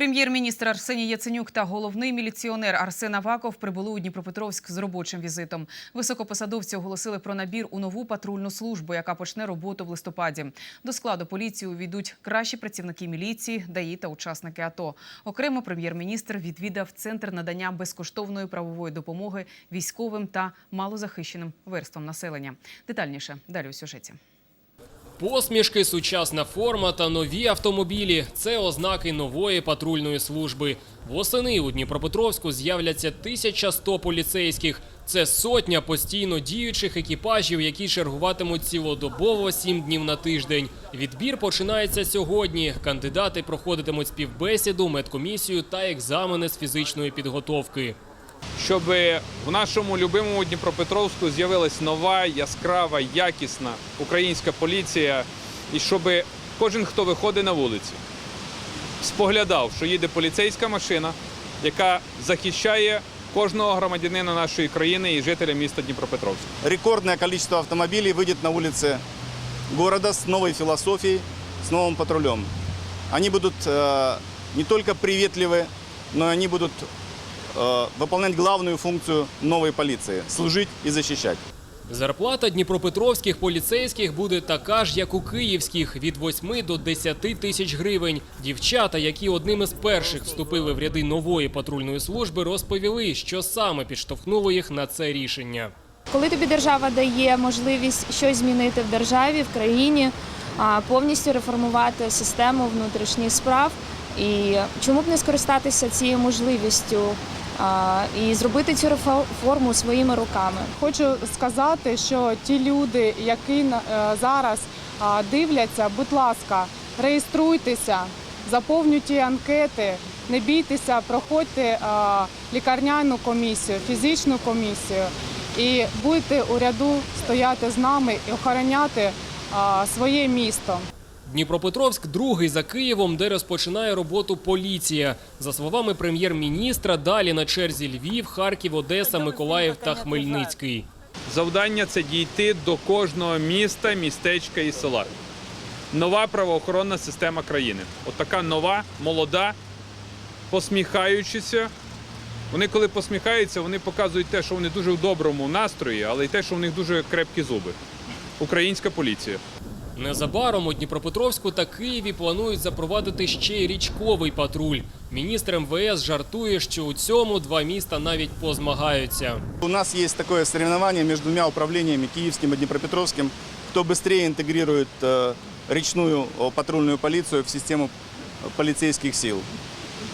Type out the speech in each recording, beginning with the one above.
Прем'єр-міністр Арсеній Яценюк та головний міліціонер Арсен Аваков прибули у Дніпропетровськ з робочим візитом. Високопосадовці оголосили про набір у нову патрульну службу, яка почне роботу в листопаді. До складу поліції увійдуть кращі працівники міліції, ДАІ та учасники АТО. Окремо прем'єр-міністр відвідав центр надання безкоштовної правової допомоги військовим та малозахищеним верствам населення. Детальніше далі у сюжеті. Посмішки, сучасна форма та нові автомобілі – це ознаки нової патрульної служби. Восени у Дніпропетровську з'являться 1100 поліцейських. Це сотня постійно діючих екіпажів, які чергуватимуть цілодобово 7 днів на тиждень. Відбір починається сьогодні. Кандидати проходитимуть співбесіду, медкомісію та екзамени з фізичної підготовки щоб в нашому любимому Дніпропетровську з'явилась нова, яскрава, якісна українська поліція, і щоб кожен, хто виходить на вулицю, споглядав, що їде поліцейська машина, яка захищає кожного громадянина нашої країни і жителя міста Дніпропетровська. рекордное количество автомобилей выйдет на улицы города с новой философией, с новым патрулем. Они будут э, не только приветливы, но и они будут э, выполнять главную функцию новой полиции – служить и защищать. Зарплата дніпропетровських поліцейських буде така ж, як у київських – від 8 до 10 тисяч гривень. Дівчата, які одними з перших вступили в ряди нової патрульної служби, розповіли, що саме підштовхнуло їх на це рішення. Коли тобі держава дає можливість щось змінити в державі, в країні, а, повністю реформувати систему внутрішніх справ, і чому б не скористатися цією можливістю і зробити цю реформу своїми руками? Хочу сказати, що ті люди, які е, зараз дивляться, будь ласка, реєструйтеся, заповнюйте анкети, не бійтеся, проходьте лікарняну комісію, фізичну комісію і будете у ряду стояти з нами і охороняти своє місто. Дніпропетровськ другий за Києвом, де розпочинає роботу поліція. За словами прем'єр-міністра, далі на черзі Львів, Харків, Одеса, Миколаїв та Хмельницький. Завдання це дійти до кожного міста, містечка і села. Нова правоохоронна система країни. От така нова, молода, посміхаючися. Вони, коли посміхаються, вони показують те, що вони дуже в доброму настрої, але й те, що в них дуже крепкі зуби. Українська поліція. Незабаром у Дніпропетровську та Києві планують запровадити ще й річковий патруль. Міністр МВС жартує, що у цьому два міста навіть позмагаються. У нас есть такое соревнование между двумя управлениями, Киевским и Днепропетровским, кто быстрее интегрирует э, речную э, патрульную полицию в систему э, полицейских сил.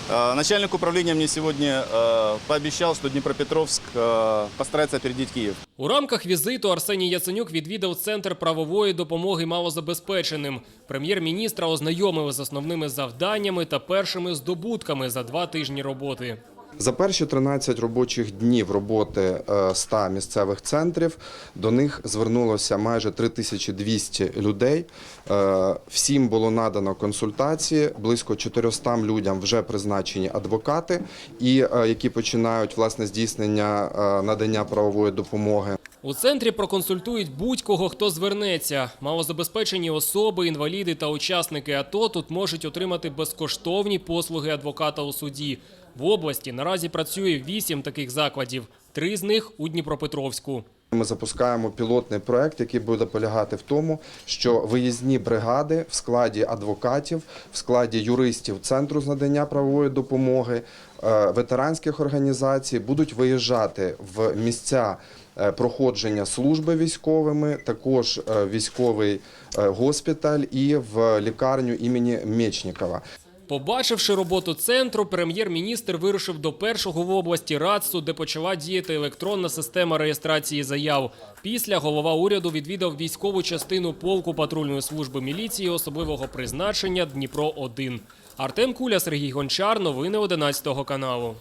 Э, Начальник управления мне сегодня э, пообещал, что Днепропетровск э, постарается опередить Киев. У рамках візиту Арсеній Яценюк відвідав центр правової допомоги малозабезпеченим. Прем'єр-міністра ознайомили з основними завданнями та першими здобутками за два тижні роботи. За перші 13 робочих днів роботи е, 100 місцевих центрів до них звернулося майже 3200 людей. Е, Всім було надано консультації. Близько 400 людям вже призначені адвокати, і е, які починають власне здійснення е, надання правової допомоги. У центрі проконсультують будь-кого, хто звернеться. Малозабезпечені особи, інваліди та учасники АТО тут можуть отримати безкоштовні послуги адвоката у суді. В області наразі працює вісім таких закладів. Три з них у Дніпропетровську. Ми запускаємо пілотний проект, який буде полягати в тому, що виїзні бригади в складі адвокатів, в складі юристів центру з надання правової допомоги, е, ветеранських організацій будуть виїжджати в місця проходження служби військовими, також е, військовий е, госпіталь і в лікарню імені Мечникова. Побачивши роботу центру, прем'єр-міністр вирушив до першого в області РАЦСу, де почала діяти електронна система реєстрації заяв. Після голова уряду відвідав військову частину полку патрульної служби міліції особливого призначення Дніпро 1 Артем Куля, Сергій Гончар. Новини 11 каналу.